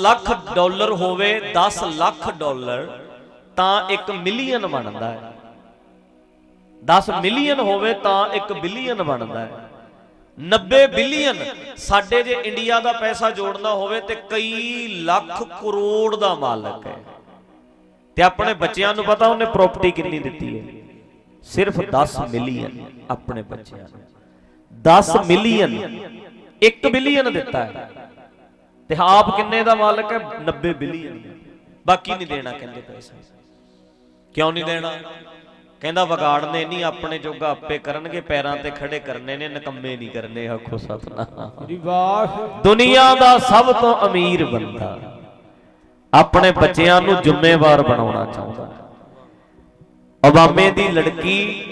Lakh dollar ਹੋਵੇ 10 lakh dollar, ਤਾਂ 1 million ਬਣਦਾ ਹੈ। 10 ਮਿਲੀਅਨ ਹੋਵੇ, ਤਾਂ 1 ਬਿਲੀਅਨ ਬਣਦਾ ਹੈ। 90 ਬਿਲੀਅਨ ਸਾਡੇ ਜੇ ਇੰਡੀਆ ਦਾ ਪੈਸਾ ਜੋੜਨਾ ਹੋਵੇ ਤੇ ਕਈ ਲੱਖ ਕਰੋੜ ਦਾ ਮਾਲਕ ਹੈ। ਤੇ ਆਪਣੇ ਬੱਚਿਆਂ ਨੂੰ ਪਤਾ ਉਹਨੇ ਪ੍ਰਾਪਰਟੀ ਕਿੰਨੀ ਦਿੱਤੀ ਹੈ? ਸਿਰਫ 10 ਮਿਲੀਅਨ ਆਪਣੇ ਬੱਚਿਆਂ ਨੂੰ। 10 ਮਿਲੀਅਨ 1 ਬਿਲੀਅਨ ਦਿੱਤਾ ਹੈ। ਤੇ ਆਪ ਕਿੰਨੇ ਦਾ ਮਾਲਕ ਹੈ? 90 ਬਿਲੀਅਨ। ਬਾਕੀ ਨਹੀਂ ਦੇਣਾ ਕਹਿੰਦੇ ਪੈਸਾ। ਕਿਉਂ ਨਹੀਂ ਦੇਣਾ? ਕਹਿੰਦਾ ਵਿਗਾੜਨੇ ਨਹੀਂ ਆਪਣੇ ਜੋਗਾ ਆਪੇ ਕਰਨਗੇ ਪੈਰਾਂ ਤੇ ਖੜੇ ਕਰਨੇ ਨੇ ਨਕੰਮੇ ਨਹੀਂ ਕਰਨੇ ਆਖੋ ਸਤਨਾਮ। ਜੀ ਵਾਹ ਦੁਨੀਆ ਦਾ ਸਭ ਤੋਂ ਅਮੀਰ ਬੰਦਾ ਆਪਣੇ ਬੱਚਿਆਂ ਨੂੰ ਜ਼ਿੰਮੇਵਾਰ ਬਣਾਉਣਾ ਚਾਹੁੰਦਾ। ਓਬਾਮੇ ਦੀ ਲੜਕੀ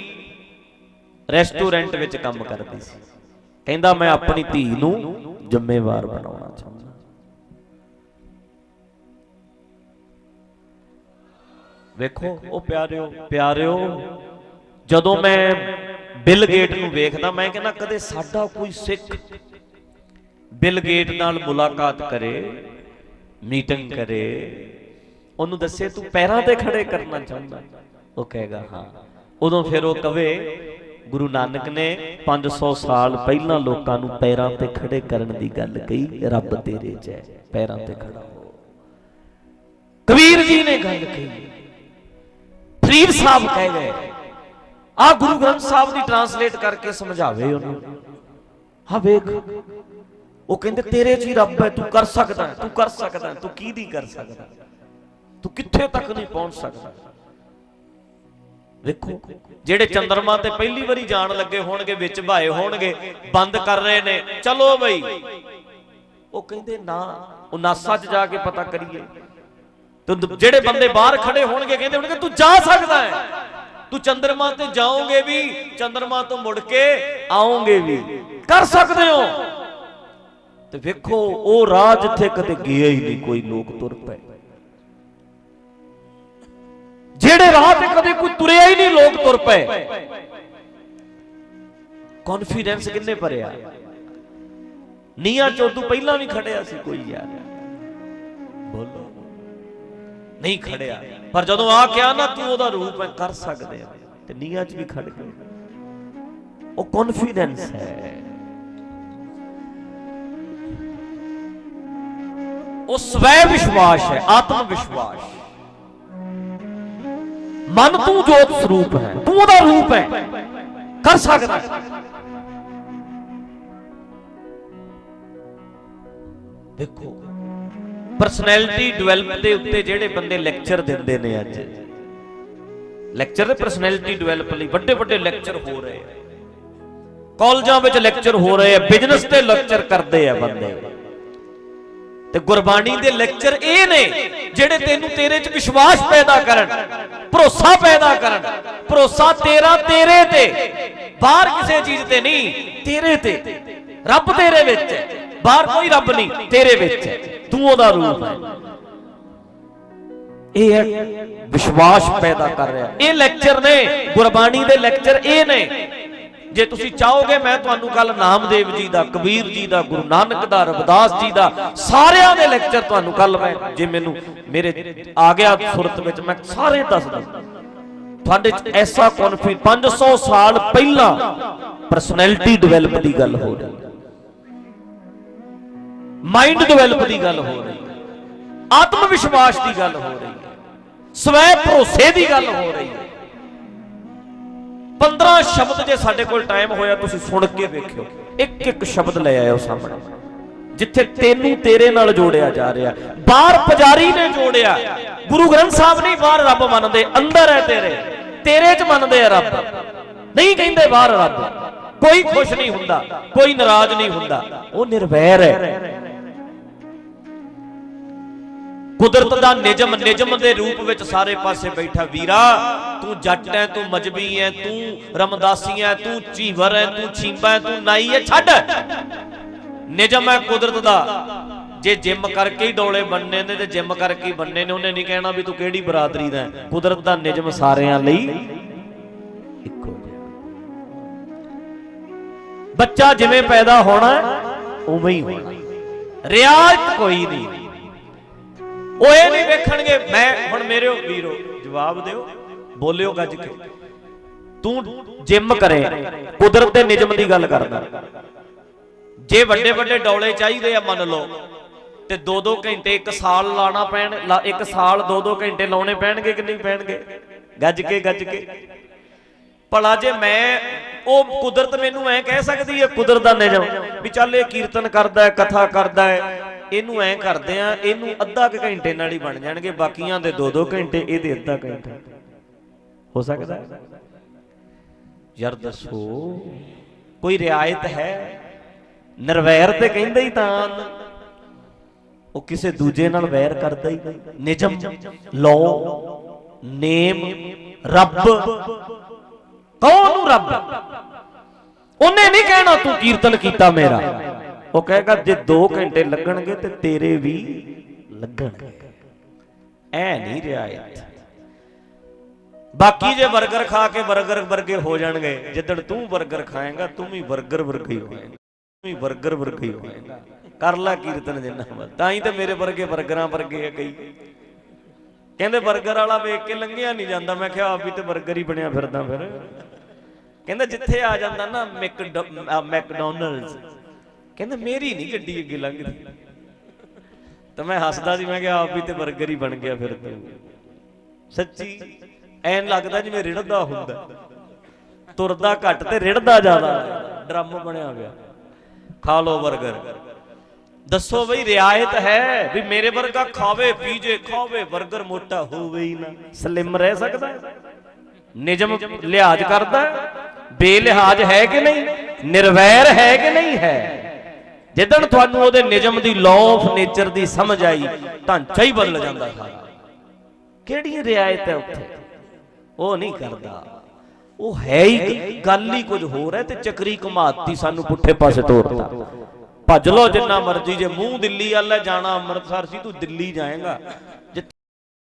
ਰੈਸਟੋਰੈਂਟ ਵਿੱਚ ਕੰਮ ਕਰਦੀ ਸੀ। ਕਹਿੰਦਾ ਮੈਂ ਆਪਣੀ ਧੀ ਨੂੰ ਜ਼ਿੰਮੇਵਾਰ ਬਣਾਉਣਾ ਵੇਖੋ ਉਹ ਪਿਆਰਿਓ ਪਿਆਰਿਓ ਜਦੋਂ ਮੈਂ ਬਿਲ ਗੇਟ ਨੂੰ ਵੇਖਦਾ ਮੈਂ ਕਹਿੰਦਾ ਕਦੇ ਸਾਡਾ ਕੋਈ ਸਿੱਖ ਬਿਲ ਗੇਟ ਨਾਲ ਮੁਲਾਕਾਤ ਕਰੇ ਮੀਟਿੰਗ ਕਰੇ। ਉਹਨੂੰ ਦੱਸੇ ਤੂੰ ਪੈਰਾਂ ਤੇ ਖੜੇ ਕਰਨਾ ਚਾਹੁੰਦਾ। ਉਹ ਕਹੇਗਾ ਹਾਂ। ਉਦੋਂ ਫਿਰ ਉਹ ਕਵੇ ਗੁਰੂ ਨਾਨਕ ਨੇ 500 ਸਾਲ ਪਹਿਲਾਂ ਲੋਕਾਂ ਨੂੰ ਪੈਰਾਂ ਤੇ ਖੜੇ ਕਰਨ ਦੀ ਗੱਲ ਕਹੀ ਰੱਬ ਤੇਰੇ 'ਚ ਹੈ ਪੈਰਾਂ ਤੇ ਖੜਾ ਹੋ। ਕਬੀਰ ਜੀ ਨੇ ਗੱਲ ਕਹੀ। ਫਰੀਦ ਸਾਹਿਬ ਕਹਿ ਗਏ। ਆ ਗੁਰੂ ਗ੍ਰੰਥ ਸਾਹਿਬ ਦੀ ਟਰਾਂਸਲੇਟ ਕਰਕੇ ਸਮਝਾਵੇ ਉਹਨੂੰ। ਹਾਂ ਵੇਖ, ਉਹ ਕਹਿੰਦੇ, ਤੇਰੇ 'ਚ ਹੀ ਰੱਬ ਹੈ, ਤੂੰ ਕਰ ਸਕਦਾ ਤੂੰ ਕਰ ਸਕਦਾ ਤੂੰ ਕੀ ਨਹੀਂ ਕਰ ਸਕਦਾ? ਤੂੰ ਕਿੱਥੇ ਤੱਕ ਨਹੀਂ ਪਹੁੰਚ ਸਕਦਾ? ਵੇਖੋ, ਜਿਹੜੇ ਚੰਦਰਮਾ ਤੇ ਪਹਿਲੀ ਵਾਰੀ ਜਾਣ ਲੱਗੇ ਹੋਣਗੇ, ਵਿੱਚ ਭਾਏ ਹੋਣਗੇ, ਬੰਦ ਕਰ ਰਹੇ ਨੇ, ਚਲੋ ਬਈ। ਉਹ ਕਹਿੰਦੇ, ਨਾ ਉਨਾਸਾ 'ਚ ਜਾ ਕੇ ਪਤਾ ਕਰੀਏ। ਤੇ ਜਿਹੜੇ ਬੰਦੇ ਬਾਹਰ ਖੜੇ ਹੋਣਗੇ, ਕਹਿੰਦੇ ਹੋਣਗੇ, ਤੂੰ ਜਾ ਸਕਦਾ ਹੈ। ਤੂੰ ਚੰਦਰਮਾ ਤੇ ਜਾਓਗੇ ਵੀ, ਚੰਦਰਮਾ ਤੋਂ ਮੁੜ ਕੇ ਆਓਗੇ ਵੀ। ਕਰ ਸਕਦੇ ਹੋ। ਤੇ ਵੇਖੋ, ਉਹ ਰਾਹ ਜਿੱਥੇ ਕਦੇ ਗਿਆ ਹੀ ਨਹੀਂ, ਕੋਈ ਲੋਕ ਤੁਰ ਪਏ। ਜਿਹੜੇ ਰਾਹ ਤੇ ਕਦੇ ਕੋਈ ਤੁਰਿਆ ਹੀ ਨਹੀਂ, ਲੋਕ ਤੁਰ ਪਏ। ਕੌਨਫੀਡੈਂਸ ਕਿੰਨੇ ਭਰਿਆ ਨੀਆਂ ਚੋਂ ਤੂੰ ਪਹਿਲਾਂ ਵੀ ਖੜਿਆ ਸੀ, ਕੋਈ ਯਾਰ। ਬੋਲੋ। ਨਹੀਂ ਖੜਿਆ। ਪਰ ਜਦੋਂ ਆ ਕਿਹਾ ਨਾ, ਤੂੰ ਉਹਦਾ ਰੂਪ ਹੈ ਕਰ ਸਕਦੇ ਆ। ਤੇ ਨੀਆਂ 'ਚ ਵੀ ਖੜ ਗਏ ਉਹ ਕੌਨਫੀਡੈਂਸ ਹੈ। ਉਹ ਸਵੈ ਵਿਸ਼ਵਾਸ ਹੈ ਆਤਮ ਵਿਸ਼ਵਾਸ ਮਨ ਤੂੰ ਜੋਤ ਸਰੂਪ ਹੈ, ਤੂੰ ਉਹਦਾ ਰੂਪ ਹੈ। ਕਰ ਸਕਦਾ। ਦੇਖੋ ਪਰਸਨੈਲਿਟੀ ਡਿਵੈਲਪ ਦੇ ਉੱਤੇ ਜਿਹੜੇ ਬੰਦੇ ਲੈਕਚਰ ਦਿੰਦੇ ਨੇ ਅੱਜ। ਲੈਕਚਰ ਦੇ ਪਰਸਨੈਲਿਟੀ ਡਿਵੈਲਪ ਲਈ ਵੱਡੇ ਵੱਡੇ ਲੈਕਚਰ ਹੋ ਰਹੇ ਆ। ਕਾਲਜਾਂ ਵਿੱਚ ਲੈਕਚਰ ਹੋ ਰਹੇ ਆ ਬਿਜ਼ਨਸ ਤੇ ਲੈਕਚਰ ਕਰਦੇ ਆ ਬੰਦੇ। ਤੇ ਗੁਰਬਾਣੀ ਦੇ ਲੈਕਚਰ ਇਹ ਨੇ ਜਿਹੜੇ ਤੈਨੂੰ ਤੇਰੇ 'ਚ ਵਿਸ਼ਵਾਸ ਪੈਦਾ ਕਰਨ, ਭਰੋਸਾ ਪੈਦਾ ਕਰਨ। ਭਰੋਸਾ ਤੇਰਾ ਤੇਰੇ ਤੇ, ਬਾਹਰ ਕਿਸੇ ਚੀਜ਼ ਤੇ ਨਹੀਂ, ਤੇਰੇ ਤੇ। ਰੱਬ ਤੇਰੇ ਵਿੱਚ ਹੈ। ਬਾਹਰ ਕੋਈ ਰੱਬ ਨਹੀਂ, ਤੇਰੇ ਵਿੱਚ ਹੈ। ਤੂੰ ਉਹਦਾ ਰੂਪ ਹੈ। ਇਹ ਹੈ ਵਿਸ਼ਵਾਸ ਪੈਦਾ ਕਰ ਰਿਹਾ। ਇਹ ਲੈਕਚਰ ਨੇ, ਗੁਰਬਾਣੀ ਦੇ ਲੈਕਚਰ ਇਹ ਨੇ। ਜੇ ਤੁਸੀਂ ਚਾਹੋਗੇ ਮੈਂ ਤੁਹਾਨੂੰ ਕੱਲ ਨਾਮਦੇਵ ਜੀ ਦਾ, ਕਬੀਰ ਜੀ ਦਾ, ਗੁਰੂ ਨਾਨਕ ਦਾ, ਰਵਿਦਾਸ ਜੀ ਦਾ, ਸਾਰਿਆਂ ਦੇ ਲੈਕਚਰ ਤੁਹਾਨੂੰ ਕੱਲ ਮੈਂ, ਜੇ ਮੈਨੂੰ ਮੇਰੇ ਆ ਗਿਆ ਸੁਰਤ ਵਿੱਚ, ਮੈਂ ਸਾਰੇ ਦੱਸ ਦਾਂ। ਤੁਹਾਡੇ ਚ ਐਸਾ ਕੌਨਫੀਡ 500 ਸਾਲ ਪਹਿਲਾਂ ਪਰਸਨੈਲਿਟੀ ਡਿਵੈਲਪ ਦੀ ਗੱਲ ਹੋ ਰਹੀ ਮਾਈਂਡ ਡਿਵੈਲਪ ਦੀ ਗੱਲ ਹੋ ਰਹੀ ਹੈ। ਆਤਮ ਵਿਸ਼ਵਾਸ ਦੀ ਗੱਲ ਹੋ ਰਹੀ ਹੈ। ਸਵੈ ਭਰੋਸੇ ਦੀ ਗੱਲ ਹੋ ਰਹੀ ਹੈ। 15 ਸ਼ਬਦ ਜੇ ਸਾਡੇ ਕੋਲ ਟਾਈਮ ਹੋਇਆ, ਤੁਸੀਂ ਸੁਣ ਕੇ ਵੇਖਿਓ। ਇੱਕ ਇੱਕ ਸ਼ਬਦ ਲੈ ਆਇਓ ਸਾਹਮਣੇ। ਜਿੱਥੇ ਤੈਨੂੰ ਤੇਰੇ ਨਾਲ ਜੋੜਿਆ ਜਾ ਰਿਹਾ। ਬਾਹਰ ਪੁਜਾਰੀ ਨੇ ਜੋੜਿਆ। ਗੁਰੂ ਗ੍ਰੰਥ ਸਾਹਿਬ ਨਹੀਂ, ਬਾਹਰ ਰੱਬ ਮੰਨਦੇ। ਅੰਦਰ ਹੈ ਤੇਰੇ। ਤੇਰੇ 'ਚ ਮੰਨਦੇ ਆ ਰੱਬ। ਨਹੀਂ ਕਹਿੰਦੇ ਬਾਹਰ ਰੱਬ। ਕੋਈ ਖੁਸ਼ ਨਹੀਂ ਹੁੰਦਾ, ਕੋਈ ਨਾਰਾਜ਼ ਨਹੀਂ ਹੁੰਦਾ। ਉਹ ਨਿਰਵੈਰ ਹੈ। ਕੁਦਰਤ ਦਾ ਨਿਜਮ ਨਿਜਮ ਦੇ ਰੂਪ ਵਿੱਚ ਸਾਰੇ ਪਾਸੇ ਬੈਠਾ ਵੀਰਾ, ਤੂੰ ਜੱਟ ਹੈ ਤੂੰ ਮਜਬੀ ਹੈ ਤੂੰ ਰਮਦਾਸੀ ਹੈ ਤੂੰ ਚੀਵਰ ਹੈ ਤੂੰ ਛੀਂਬਾ ਹੈ ਤੂੰ ਨਾਈ ਹੈ ਛੱਡ। ਨਿਜਮ ਹੈ ਕੁਦਰਤ ਦਾ। ਜੇ ਜਿੰਮ ਕਰਕੇ ਹੀ ਡੋਲੇ ਬੰਨੇ ਨੇ ਤੇ ਜਿੰਮ ਕਰਕੇ ਹੀ ਬੰਨੇ ਨੇ, ਉਹਨੇ ਨਹੀਂ ਕਹਿਣਾ ਵੀ ਤੂੰ ਕਿਹੜੀ ਬਰਾਦਰੀ ਦਾ ਕੁਦਰਤ ਦਾ ਨਿਜਮ ਸਾਰਿਆਂ ਲਈ ਇੱਕੋ ਬੱਚਾ ਜਿਵੇਂ ਪੈਦਾ ਹੋਣਾ, ਉਵੇਂ ਹੀ ਹੋਣਾ। ਰਿਆਇਤ ਕੋਈ ਨਹੀਂ। ਉਹ ਇਹ ਨਹੀਂ ਵੇਖਣਗੇ, ਮੈਂ ਹੁਣ ਮੇਰੇ ਵੀਰੋ, ਜਵਾਬ ਦਿਓ, ਬੋਲਿਓ ਗੱਜ ਕੇ। ਤੂੰ ਜਿਮ ਕਰੇ, ਕੁਦਰਤ ਦੇ ਨਿਯਮ ਦੀ ਗੱਲ ਕਰਦਾ। ਜੇ ਵੱਡੇ ਵੱਡੇ ਡੌਲੇ ਚਾਹੀਦੇ ਆ, ਮੰਨ ਲਓ, ਤੇ 2-2 ਘੰਟੇ ਇੱਕ ਸਾਲ ਲਾਣਾ ਪੈਣ, ਲਾ- ਇੱਕ ਸਾਲ 2-2 ਘੰਟੇ ਲਾਉਣੇ ਪੈਣਗੇ ਕਿ ਨਹੀਂ ਪੈਣਗੇ? ਗੱਜ ਕੇ ਗੱਜ ਕੇ। ਭਲਾ ਜੇ ਮੈਂ, ਉਹ ਕੁਦਰਤ ਮੈਨੂੰ ਐ ਕਹਿ ਸਕਦੀ ਹੈ ਕੁਦਰਤ ਦਾ ਨਿਯਮ ਵੀ ਚੱਲ ਇਹ ਕੀਰਤਨ ਕਰਦਾ ਹੈ, ਕਥਾ ਕਰਦਾ ਹੈ ਇਹਨੂੰ ਐ ਕਰਦੇ ਆ, ਇਹਨੂੰ ਅੱਧਾ ਕੁ ਘੰਟੇ ਨਾਲ ਹੀ ਬਣ ਜਾਣਗੇ, ਬਾਕੀਆਂ ਦੇ 2-2 ਘੰਟੇ, ਇਹਦੇ ਅੱਧਾ ਘੰਟਾ। ਹੋ ਸਕਦਾ ਯਾਰ ਦੱਸੋ, ਕੋਈ ਰਿਆਇਤ ਹੈ? ਨਿਰਵੈਰ ਤੇ ਕਹਿੰਦਾ ਹੀ ਤਾਂ। ਉਹ ਕਿਸੇ ਦੂਜੇ ਨਾਲ ਵੈਰ ਕਰਦਾ ਹੀ। ਨਹੀਂ ਨਿਜਮ ਲਾਅ ਨੇਮ, ਰੱਬ। ਕੌਣ ਨੂੰ ਰੱਬ? ਉਹਨੇ ਨਹੀਂ ਕਹਿਣਾ, ਤੂੰ ਕੀਰਤਨ ਕੀਤਾ ਮੇਰਾ। ਉਹ ਕਹੇਗਾ, ਜੇ 2 ਘੰਟੇ ਲੱਗਣਗੇ ਤੇ ਤੇਰੇ ਵੀ ਲੱਗਣਗੇ। ਐ ਨਹੀਂ ਰਿਹਾ ਇੱਥੇ। ਬਾਕੀ ਜੇ 버ਗਰ ਖਾ ਕੇ 버ਗਰ ਵਰਗੇ ਹੋ ਜਾਣਗੇ, ਜਿੱਦਣ ਤੂੰ 버ਗਰ ਖਾਏਗਾ, ਤੂੰ ਵੀ 버ਗਰ ਵਰਗਾ ਹੀ ਹੋਏਗਾ। ਤੂੰ ਵੀ 버ਗਰ ਵਰਗਾ ਹੀ ਹੋਏਗਾ। ਕਰ ਲੈ ਕੀਰਤਨ ਜਿੰਨਾ ਮਰ ਤਾਂ ਹੀ ਤੇ ਮੇਰੇ ਵਰਗੇ 버ਗਰਾਂ ਵਰਗੇ ਆ ਕਈ। ਕਹਿੰਦੇ 버ਗਰ ਵਾਲਾ ਵੇਖ ਕੇ ਲੰਘਿਆ ਨਹੀਂ ਜਾਂਦਾ। ਮੈਂ ਕਿਹਾ, ਆਪ ਵੀ ਤੇ 버ਗਰ ਹੀ ਬਣਿਆ ਫਿਰਦਾ ਫਿਰ। ਕਹਿੰਦਾ, ਜਿੱਥੇ ਆ ਜਾਂਦਾ ਨਾ ਮੈਕਡੋਨਲਡਸ ਕਹਿੰਦਾ ਮੇਰੀ ਨਹੀਂ ਗੱਡੀ ਅੱਗੇ ਲੰਘਦੀ। ਤਾਂ ਮੈਂ ਹੱਸਦਾ ਸੀ, ਮੈਂ ਕਿਹਾ ਆਪ ਵੀ ਤੇ ਬਰਗਰ ਹੀ ਬਣ ਗਿਆ ਫਿਰ ਤੂੰ। ਸੱਚੀ, ਐਨ ਲੱਗਦਾ ਜਿਵੇਂ ਰਿੜਦਾ ਹੁੰਦਾ। ਤੁਰਦਾ ਘੱਟ ਤੇ ਰਿੜਦਾ ਜ਼ਿਆਦਾ। ਡਰਮ ਬਣਿਆ ਹੋਇਆ। ਖਾ ਲੋ ਬਰਗਰ। ਦੱਸੋ ਬਈ, ਰਿਆਇਤ ਹੈ ਵੀ ਮੇਰੇ ਵਰਗਾ ਖਾਵੇ, ਪੀਜੇ ਖਾਵੇ, ਬਰਗਰ ਮੋਟਾ ਹੋਵੇ ਹੀ ਨਾ। ਸਲਿਮ ਰਹਿ ਸਕਦਾ। ਨਿਜਮ ਲਿਹਾਜ਼ ਕਰਦਾ। ਬੇਲਿਹਾਜ਼ ਹੈ ਕਿ ਨਹੀਂ? ਨਿਰਵੈਰ ਹੈ ਕਿ ਨਹੀਂ ਹੈ? ਜਿੱਦਣ ਤੁਹਾਨੂੰ ਉਹਦੇ ਨਿਯਮ ਦੀ ਲਾਅ ਆਫ ਨੇਚਰ ਦੀ ਸਮਝ ਆਈ ਢਾਂਚਾ ਹੀ ਬਦਲ ਜਾਂਦਾ ਸਾਰਾ। ਕਿਹੜੀ ਰਿਆਇਤ ਹੈ ਉੱਥੇ? ਉਹ ਨਹੀਂ ਕਰਦਾ। ਉਹ ਹੈ ਹੀ ਗੱਲ ਹੀ ਕੁਝ ਹੋਰ ਹੈ ਤੇ ਚੱਕਰੀ ਘੁਮਾਤੀ ਸਾਨੂੰ ਪੁੱਠੇ ਪਾਸੇ ਤੋਰਤਾ। ਭੱਜ ਲੋ ਜਿੰਨਾ ਮਰਜ਼ੀ, ਜੇ ਮੂੰਹ ਦਿੱਲੀ ਵਾਲਾ ਜਾਣਾ ਅੰਮ੍ਰਿਤਸਰ ਸੀ, ਤੂੰ ਦਿੱਲੀ ਜਾਏਗਾ।